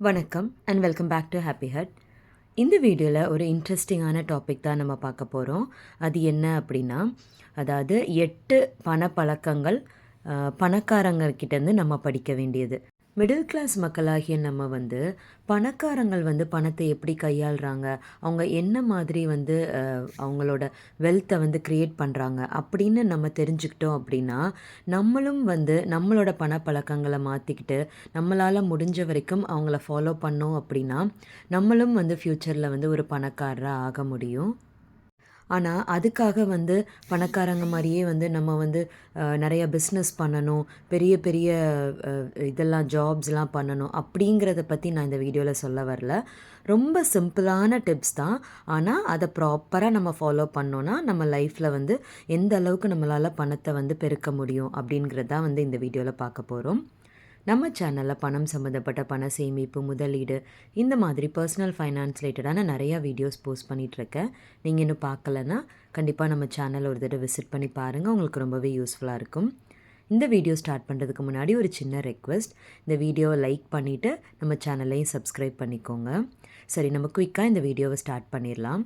வணக்கம் and welcome back to Happy Hut இந்த வீடியோவில் ஒரு இன்ட்ரெஸ்டிங்கான டாபிக் தான் நம்ம பார்க்க போகிறோம் அது என்ன அப்படின்னா அதாவது எட்டு பணப்பழக்கங்கள் பணக்காரங்கக்கிட்டேருந்து நம்ம படிக்க வேண்டியது. மிடில் கிளாஸ் மக்களாகிய நம்ம வந்து பணக்காரங்கள் வந்து பணத்தை எப்படி கையாளுறாங்க? அவங்க என்ன மாதிரி வந்து அவங்களோட வெல்த்தை வந்து க்ரியேட் பண்ணுறாங்க அப்படின்னு நம்ம தெரிஞ்சுக்கிட்டோம் அப்படின்னா நம்மளும் வந்து நம்மளோட பணப்பழக்கங்களை மாற்றிக்கிட்டு நம்மளால் முடிஞ்ச வரைக்கும் அவங்கள ஃபாலோ பண்ணோம் அப்படின்னா நம்மளும் வந்து ஃப்யூச்சரில் வந்து ஒரு பணக்காரராக ஆக முடியும். ஆனால் அதுக்காக வந்து பணக்காரங்க மாதிரியே வந்து நம்ம வந்து நிறைய பிஸ்னஸ் பண்ணணும். பெரிய பெரிய இதெல்லாம் ஜாப்ஸ்லாம் பண்ணணும். அப்படிங்கிறத பற்றி நான் இந்த வீடியோவில் சொல்ல வரல. ரொம்ப சிம்பிளான டிப்ஸ் தான். ஆனால் அதை ப்ராப்பராக நம்ம ஃபாலோ பண்ணோன்னா நம்ம லைஃப்பில் வந்து எந்த அளவுக்கு நம்மளால் பணத்தை வந்து பெருக்க முடியும் அப்படிங்கிறது தான் வந்து இந்த வீடியோவில் பார்க்க போகிறோம் நம்ம சேனலில் பணம் சம்மந்தப்பட்ட பண சேமிப்பு முதலீடு இந்த மாதிரி பர்சனல் ஃபைனான்ஸ் ரிலேட்டடான நிறையா வீடியோஸ் போஸ்ட் பண்ணிகிட்ருக்கேன் நீங்கள் இன்னும் பார்க்கலன்னா கண்டிப்பாக நம்ம சேனல் ஒரு தடவை விசிட் பண்ணி பாருங்கள் உங்களுக்கு ரொம்பவே யூஸ்ஃபுல்லாக இருக்கும். இந்த வீடியோ ஸ்டார்ட் பண்ணுறதுக்கு முன்னாடி ஒரு சின்ன ரெக்வெஸ்ட் இந்த வீடியோவை லைக் பண்ணிவிட்டு நம்ம சேனலையும் சப்ஸ்கிரைப் பண்ணிக்கோங்க. சரி நம்ம குயிக்காக இந்த வீடியோவை ஸ்டார்ட் பண்ணிடலாம்.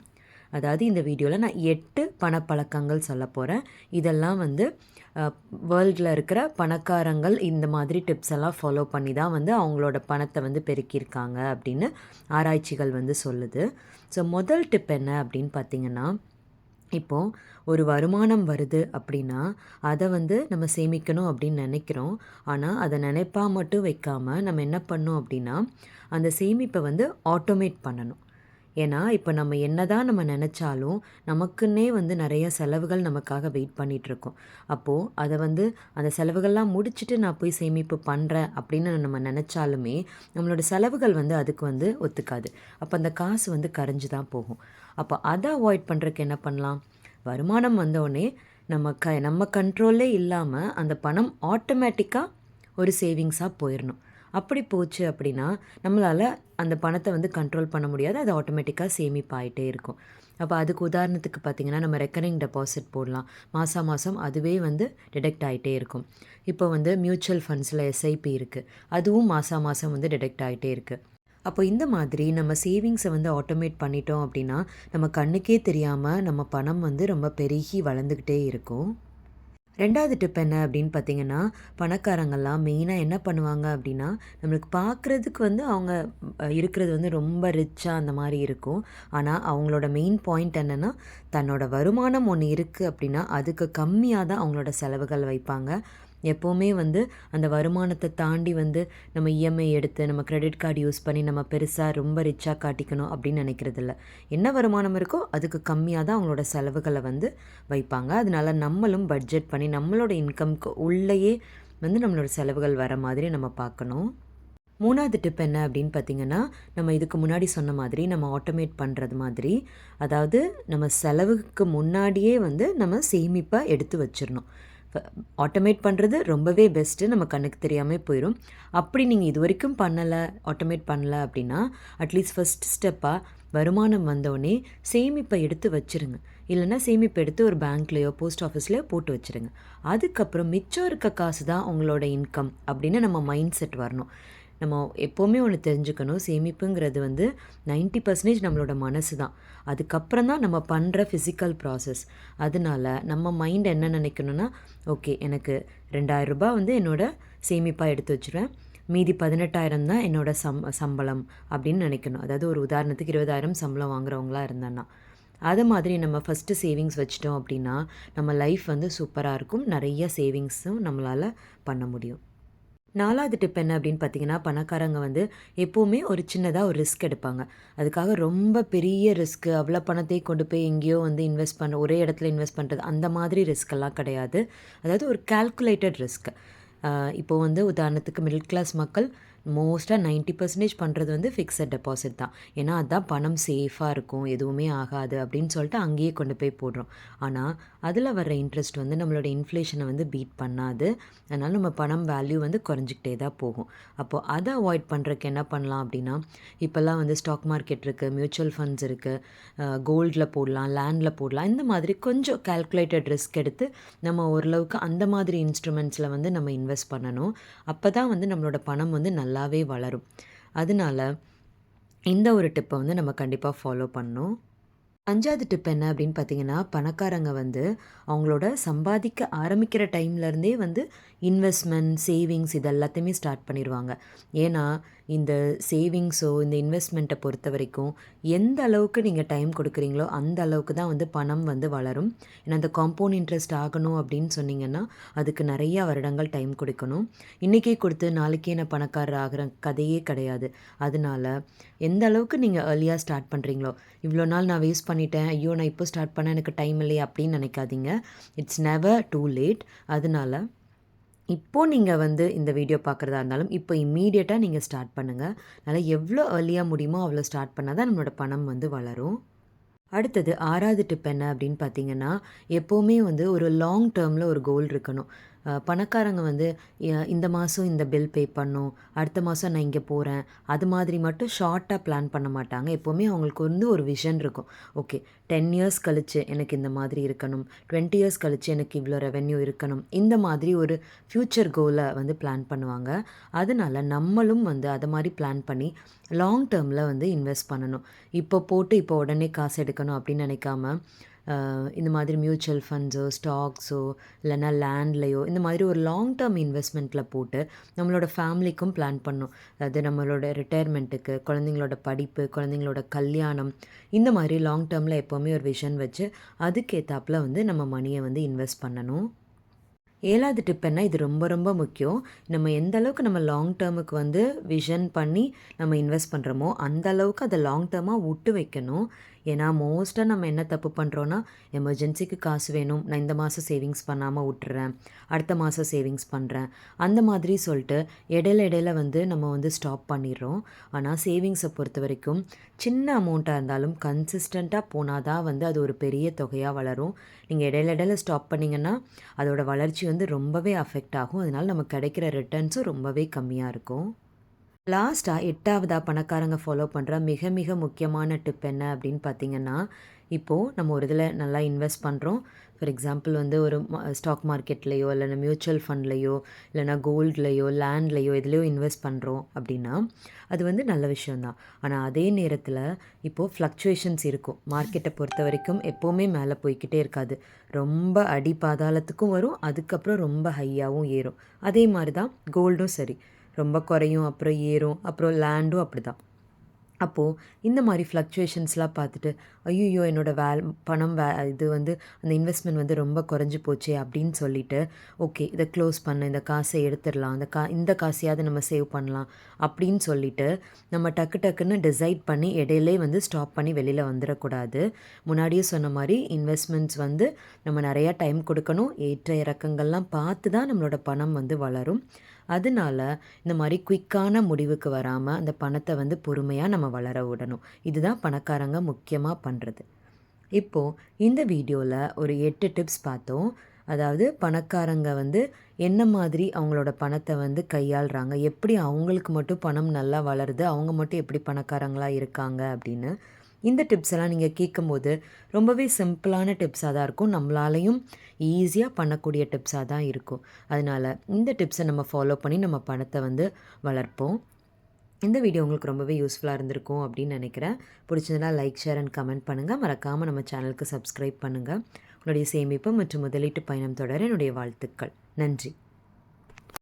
அதாவது இந்த வீடியோவில் நான் எட்டு பணப்பழக்கங்கள் சொல்ல போகிறேன் இதெல்லாம் வந்து வேர்ல்டில் இருக்கிற பணக்காரங்கள் இந்த மாதிரி டிப்ஸ் எல்லாம் ஃபாலோ பண்ணி தான் வந்து அவங்களோட பணத்தை வந்து பெருக்கியிருக்காங்க அப்படின்னு ஆராய்ச்சிகள் வந்து சொல்லுது. ஸோ முதல் டிப் என்ன அப்படின்னு பார்த்தீங்கன்னா இப்போது ஒரு வருமானம் வருது அப்படின்னா அதை வந்து நம்ம சேமிக்கணும் அப்படின்னு நினைக்கிறோம். ஆனால் அதை நினைப்பா மட்டும் வைக்காமல் நம்ம என்ன பண்ணோம் அப்படின்னா அந்த சேமிப்பை வந்து ஆட்டோமேட் பண்ணணும். ஏன்னா இப்போ நம்ம என்னதான் நம்ம நினச்சாலும் நமக்குன்னே வந்து நிறைய செலவுகள் நமக்காக வெயிட் பண்ணிகிட்ருக்கோம் அப்போது அதை வந்து அந்த செலவுகள்லாம் முடிச்சுட்டு நான் போய் சேமிப்பு பண்ணுறேன் அப்படின்னு நம்ம நினச்சாலுமே நம்மளோட செலவுகள் வந்து அதுக்கு வந்து ஒத்துக்காது. அப்போ அந்த காசு வந்து கரைஞ்சு தான் போகும். அப்போ அதை அவாய்ட் பண்ணுறதுக்கு என்ன பண்ணலாம்? வருமானம் வந்தோடனே நம்ம க நம்ம கண்ட்ரோல்லே இல்லாமல் அந்த பணம் ஆட்டோமேட்டிக்காக ஒரு சேவிங்ஸாக போயிடணும் அப்படி போச்சு அப்படின்னா நம்மளால் அந்த பணத்தை வந்து கண்ட்ரோல் பண்ண முடியாது. அது ஆட்டோமேட்டிக்காக சேமிப்பாயிட்டே இருக்கும். அப்போ அதுக்கு உதாரணத்துக்கு பார்த்திங்கன்னா நம்ம ரெக்கரிங் டெபாசிட் போடலாம். மாதம் மாதம் அதுவே வந்து டிடெக்ட் ஆகிட்டே இருக்கும். இப்போ வந்து மியூச்சுவல் ஃபண்ட்ஸில் எஸ்ஐபி இருக்குது அதுவும் மாதம் மாதம் வந்து டிடெக்ட் ஆகிட்டே இருக்குது அப்போ இந்த மாதிரி நம்ம சேவிங்ஸை வந்து ஆட்டோமேட் பண்ணிட்டோம் அப்படின்னா நம்ம கண்ணுக்கே தெரியாமல் நம்ம பணம் வந்து ரொம்ப பெருகி வளர்ந்துக்கிட்டே இருக்கும். ரெண்டாவது டிப் என்ன அப்படின்னு பார்த்தீங்கன்னா பணக்காரங்கள்லாம் மெயினாக என்ன பண்ணுவாங்க அப்படின்னா நம்மளுக்கு பார்க்குறதுக்கு வந்து அவங்க இருக்கிறது வந்து ரொம்ப ரிச்சாக அந்த மாதிரி இருக்கும். ஆனால் அவங்களோட மெயின் பாயிண்ட் என்னென்னா தன்னோட வருமானம் ஒன்று இருக்குது அப்படின்னா அதுக்கு கம்மியாக தான் அவங்களோட செலவுகள் வைப்பாங்க. எப்போவுமே வந்து அந்த வருமானத்தை தாண்டி வந்து நம்ம இஎம்ஐ எடுத்து நம்ம கிரெடிட் கார்டு யூஸ் பண்ணி நம்ம பெருசாக ரொம்ப ரிச்சாக காட்டிக்கணும் அப்படின்னு நினைக்கிறதில்ல. என்ன வருமானம் இருக்கோ அதுக்கு கம்மியாக தான் அவங்களோட செலவுகளை வந்து வைப்பாங்க. அதனால நம்மளும் பட்ஜெட் பண்ணி நம்மளோட இன்கம்க்கு உள்ளேயே வந்து நம்மளோட செலவுகள் வர மாதிரி நம்ம பார்க்கணும். மூணாவது டிப் என்ன அப்படின்னு பார்த்தீங்கன்னா நம்ம இதுக்கு முன்னாடி சொன்ன மாதிரி நம்ம ஆட்டோமேட் பண்ணுறது மாதிரி அதாவது நம்ம செலவுக்கு முன்னாடியே வந்து நம்ம சேமிப்பாக எடுத்து வச்சிடணும். ஆட்டோமேட் பண்ணுறது ரொம்பவே பெஸ்ட்டு நம்ம கண்ணுக்கு தெரியாமல் போயிடும் அப்படி நீங்கள் இது வரைக்கும் பண்ணலை ஆட்டோமேட் பண்ணல அப்படின்னா அட்லீஸ்ட் ஃபஸ்ட் ஸ்டெப்பாக வருமானம் வந்தோடனே சேமிப்பை எடுத்து வச்சிருங்க. இல்லைன்னா சேமிப்பு எடுத்து ஒரு பேங்க்லேயோ போஸ்ட் ஆஃபீஸ்லேயோ போட்டு வச்சிருங்க. அதுக்கப்புறம் மிச்சம் இருக்க காசு தான் உங்களோட இன்கம் அப்படின்னு நம்ம மைண்ட் செட் வரணும். நம்ம எப்போவுமே ஒன்று தெரிஞ்சுக்கணும். சேமிப்புங்கிறது வந்து 90% பர்சன்டேஜ் நம்மளோட மனசு தான். அதுக்கப்புறம் தான் நம்ம பண்ணுற ஃபிசிக்கல் ப்ராசஸ் அதனால நம்ம மைண்ட் என்ன நினைக்கணும்னா ஓகே எனக்கு ரெண்டாயிரம் ரூபாய் வந்து என்னோட சேமிப்பாக எடுத்து வச்சுருவேன். மீதி பதினெட்டாயிரம் தான் என்னோட சம் சம்பளம் அப்படின்னு நினைக்கணும். அதாவது ஒரு உதாரணத்துக்கு இருபதாயிரம் சம்பளம் வாங்குறவங்களா இருந்தேன்னா. அது மாதிரி நம்ம ஃபஸ்ட்டு சேவிங்ஸ் வச்சிட்டோம் அப்படின்னா நம்ம லைஃப் வந்து சூப்பராக இருக்கும். நிறைய சேவிங்ஸும் நம்மளால் பண்ண முடியும். நாலாவது டிப் என்ன அப்படின்னு பார்த்தீங்கன்னா பணக்காரங்க வந்து எப்போவுமே ஒரு சின்னதாக ஒரு ரிஸ்க் எடுப்பாங்க. அதுக்காக ரொம்ப பெரிய ரிஸ்க்கு அவ்வளோ பணத்தை கொண்டு போய் எங்கேயோ வந்து இன்வெஸ்ட் பண்ண ஒரே இடத்துல இன்வெஸ்ட் பண்ணுறது அந்த மாதிரி ரிஸ்க்கெல்லாம் கிடையாது. அதாவது ஒரு கால்குலேட்டட் ரிஸ்க் இப்போ வந்து உதாரணத்துக்கு மிடில் கிளாஸ் மக்கள் மோஸ்ட்டாக 90% பர்சன்டேஜ் பண்ணுறது வந்து ஃபிக்ஸட் டெபாசிட் தான். ஏன்னா அதுதான் பணம் சேஃபாக இருக்கும் எதுவுமே ஆகாது அப்படின்னு சொல்லிட்டு அங்கேயே கொண்டு போய் போடுறோம். ஆனால் அதில் வர்ற இன்ட்ரெஸ்ட் வந்து நம்மளோட இன்ஃப்ளேஷனை வந்து பீட் பண்ணாது. அதனால் நம்ம பணம் வேல்யூ வந்து குறைஞ்சிக்கிட்டே தான் போகும். அப்போது அதை அவாய்ட் பண்ணுறதுக்கு என்ன பண்ணலாம் அப்படின்னா இப்போல்லாம் வந்து ஸ்டாக் மார்க்கெட் இருக்குது மியூச்சுவல் ஃபண்ட்ஸ் இருக்குது கோல்டில் போடலாம் லேண்டில் போடலாம் இந்த மாதிரி கொஞ்சம் கால்குலேட்டட் ரிஸ்க் எடுத்து நம்ம ஓரளவுக்கு அந்த மாதிரி இன்ஸ்ட்ருமெண்ட்ஸில் வந்து நம்ம இன்வெஸ்ட் பண்ணணும். அப்போ தான் வந்து நம்மளோட பணம் வந்து நல்லாவே வளரும். அதனால இந்த ஒரு டிப்பை வந்து நம்ம கண்டிப்பாக ஃபாலோ பண்ணணும். அஞ்சாவது டிப் என்ன அப்படின்னு பார்த்தீங்கன்னா பணக்காரங்க வந்து அவங்களோட சம்பாதிக்க ஆரம்பிக்கிற டைம்லேருந்தே வந்து இன்வெஸ்ட்மெண்ட் சேவிங்ஸ் இது எல்லாத்தையுமே ஸ்டார்ட் பண்ணிடுவாங்க ஏன்னா இந்த சேவிங்ஸோ இந்த இன்வெஸ்ட்மெண்ட்டை பொறுத்த வரைக்கும் எந்த அளவுக்கு நீங்கள் டைம் கொடுக்குறீங்களோ அந்த அளவுக்கு தான் வந்து பணம் வந்து வளரும். ஏன்னா அந்த காம்பவுண்ட் இன்ட்ரெஸ்ட் ஆகணும் அப்படின்னு சொன்னீங்கன்னா அதுக்கு நிறையா வருடங்கள் டைம் கொடுக்கணும். இன்றைக்கே கொடுத்து நாளைக்கே நான் பணக்காரர் ஆகிற கதையே கிடையாது. அதனால எந்த அளவுக்கு நீங்கள் ஏர்லியாக ஸ்டார்ட் பண்ணுறீங்களோ இவ்வளோ நாள் நான் வேஸ்ட் பண்ணிட்டேன் ஐயோ நான் இப்போ ஸ்டார்ட் பண்ண எனக்கு டைம் இல்லையே அப்படின்னு நினைக்காதீங்க. இட்ஸ் நெவர் டூ லேட் அதனால இப்போது நீங்கள் வந்து இந்த வீடியோ பார்க்குறதா இருந்தாலும் இப்போ இம்மீடியட்டாக நீங்கள் ஸ்டார்ட் பண்ணுங்கள் அதனால் எவ்வளோ ஏர்லியாக முடியுமோ அவ்வளோ ஸ்டார்ட் பண்ணால் தான் நம்மளோட பணம் வந்து வளரும். அடுத்தது ஆறாவது டிப் என்ன அப்படின்னு பார்த்தீங்கன்னா எப்போவுமே வந்து ஒரு லாங் டேர்மில் ஒரு கோல் இருக்கணும். பணக்காரங்க வந்து இந்த மாதம் இந்த பில் பே பண்ணும். அடுத்த மாதம் நான் இங்கே போகிறேன் அது மாதிரி மட்டும் ஷார்ட்டாக பிளான் பண்ண மாட்டாங்க. எப்போவுமே அவங்களுக்கு வந்து ஒரு விஷன் இருக்கும். ஓகே டென் இயர்ஸ் கழிச்சு எனக்கு இந்த மாதிரி இருக்கணும். டுவெண்ட்டி இயர்ஸ் கழித்து எனக்கு இவ்வளோ ரெவென்யூ இருக்கணும். இந்த மாதிரி ஒரு ஃப்யூச்சர் கோலை வந்து பிளான் பண்ணுவாங்க. அதனால் நம்மளும் வந்து அதை மாதிரி பிளான் பண்ணி லாங் டேர்மில் வந்து இன்வெஸ்ட் பண்ணணும். இப்போ போட்டு இப்போ உடனே காசு எடுக்கணும் அப்படின்னு நினைக்காம இந்த மாதிரி மியூச்சுவல் ஃபண்ட்ஸோ ஸ்டாக்ஸோ இல்லைன்னா லேண்ட்லேயோ இந்த மாதிரி ஒரு லாங் டேர்ம் இன்வெஸ்ட்மெண்ட்டில் போட்டு நம்மளோட ஃபேமிலிக்கும் பிளான் பண்ணணும் அதாவது நம்மளோட ரிட்டையர்மெண்ட்டுக்கு குழந்தைங்களோட படிப்பு குழந்தைங்களோட கல்யாணம் இந்த மாதிரி லாங் டேர்மில் எப்போவுமே ஒரு விஷன் வச்சு அதுக்கேற்றாப்புல வந்து நம்ம மணியை வந்து இன்வெஸ்ட் பண்ணணும். ஏழாவது டிப் என்ன? இது ரொம்ப ரொம்ப முக்கியம். நம்ம எந்த அளவுக்கு நம்ம லாங் டேர்முக்கு வந்து விஷன் பண்ணி நம்ம இன்வெஸ்ட் பண்ணுறோமோ அந்த அளவுக்கு அதை லாங் டேர்மாக விட்டு வைக்கணும். ஏன்னா மோஸ்ட்டாக நம்ம என்ன தப்பு பண்ணுறோன்னா எமர்ஜென்சிக்கு காசு வேணும். நான் இந்த மாதம் சேவிங்ஸ் பண்ணாமல் விட்டுறேன். அடுத்த மாதம் சேவிங்ஸ் பண்ணுறேன் அந்த மாதிரி சொல்லிட்டு இடையில இடையில வந்து நம்ம வந்து ஸ்டாப் பண்ணிடுறோம். ஆனால் சேவிங்ஸை பொறுத்த வரைக்கும் சின்ன அமௌண்ட்டாக இருந்தாலும் கன்சிஸ்டண்ட்டாக போனால் தான் வந்து அது ஒரு பெரிய தொகையாக வளரும். நீங்கள் இடையில இடையில ஸ்டாப் பண்ணிங்கன்னா அதோடய வளர்ச்சி வந்து ரொம்பவே அஃபெக்ட் ஆகும். அதனால் நமக்கு கிடைக்கிற ரிட்டர்ன்ஸும் ரொம்பவே கம்மியாக இருக்கும். லாஸ்ட்டாக எட்டாவதாக பணக்காரங்க ஃபாலோ பண்ணுற மிக மிக முக்கியமான டிப் என்ன அப்படின்னு பார்த்தீங்கன்னா இப்போது நம்ம ஒரு இதில் நல்லா இன்வெஸ்ட் பண்ணுறோம் ஃபார் எக்ஸாம்பிள் வந்து ஒரு ஸ்டாக் மார்க்கெட்லேயோ இல்லைன்னா மியூச்சுவல் ஃபண்ட்லேயோ இல்லைனா கோல்ட்லேயோ லேண்ட்லேயோ இதுலேயோ இன்வெஸ்ட் பண்ணுறோம் அப்படின்னா அது வந்து நல்ல விஷயந்தான் ஆனால் அதே நேரத்தில் இப்போது ஃப்ளக்சுவேஷன்ஸ் இருக்கும். மார்க்கெட்டை பொறுத்த வரைக்கும் எப்போவுமே மேலே போய்க்கிட்டே இருக்காது. ரொம்ப அடி பாதாளத்துக்கும் வரும் அதுக்கப்புறம் ரொம்ப ஹையாகவும் ஏறும். அதே மாதிரி தான் கோல்டும் சரி. ரொம்ப குறையும் அப்புறம் ஏறும் அப்புறம் லேண்டும் அப்படி தான் அப்போது இந்த மாதிரி ஃப்ளக்சுவேஷன்ஸ்லாம் பார்த்துட்டு ஐயோ என்னோடய வேல் பணம் வே இது வந்து அந்த இன்வெஸ்ட்மெண்ட் வந்து ரொம்ப குறைஞ்சி போச்சே அப்படின்னு சொல்லிட்டு ஓகே இதை க்ளோஸ் பண்ண இந்த காசை எடுத்துடலாம் அந்த கா இந்த காசையாவது நம்ம சேவ் பண்ணலாம் அப்படின்னு சொல்லிட்டு நம்ம டக்கு டக்குன்னு டிசைட் பண்ணி இடையிலே வந்து ஸ்டாப் பண்ணி வெளியில் வந்துடக்கூடாது. முன்னாடியே சொன்ன மாதிரி இன்வெஸ்ட்மெண்ட்ஸ் வந்து நம்ம நிறையா டைம் கொடுக்கணும் ஏற்ற இறக்கங்கள்லாம் பார்த்து தான் நம்மளோட பணம் வந்து வளரும். அதனால இந்த மாதிரி குயிக்கான முடிவுக்கு வராமல் அந்த பணத்தை வந்து பொறுமையாக நம்ம வளர விடணும். இதுதான் பணக்காரங்க முக்கியமாக பண்ணுறது இப்போது இந்த வீடியோவில் ஒரு எட்டு டிப்ஸ் பார்த்தோம். அதாவது பணக்காரங்க வந்து என்ன மாதிரி அவங்களோட பணத்தை வந்து கையாளுறாங்க? எப்படி அவங்களுக்கு மட்டும் பணம் நல்லா வளருது? அவங்க மட்டும் எப்படி பணக்காரங்களாக இருக்காங்க? அப்படின்னு இந்த டிப்ஸ் எல்லாம் நீங்கள் கேட்கும்போது ரொம்பவே சிம்பிளான டிப்ஸாக தான் இருக்கும். நம்மளாலையும் ஈஸியாக பண்ணக்கூடிய டிப்ஸாக தான் இருக்கும். அதனால் இந்த டிப்ஸை நம்ம ஃபாலோ பண்ணி நம்ம பணத்தை வந்து வளர்ப்போம். இந்த வீடியோ உங்களுக்கு ரொம்பவே யூஸ்ஃபுல்லாக இருந்திருக்கும் அப்படின்னு நினைக்கிறேன். பிடிச்சதுனா லைக் ஷேர் அண்ட் கமெண்ட் பண்ணுங்கள் மறக்காமல் நம்ம சேனலுக்கு சப்ஸ்கிரைப் பண்ணுங்கள் உங்களுடைய சேமிப்பு மற்றும் முதலீட்டு பயணம் தொடர என்னுடைய வாழ்த்துக்கள். நன்றி.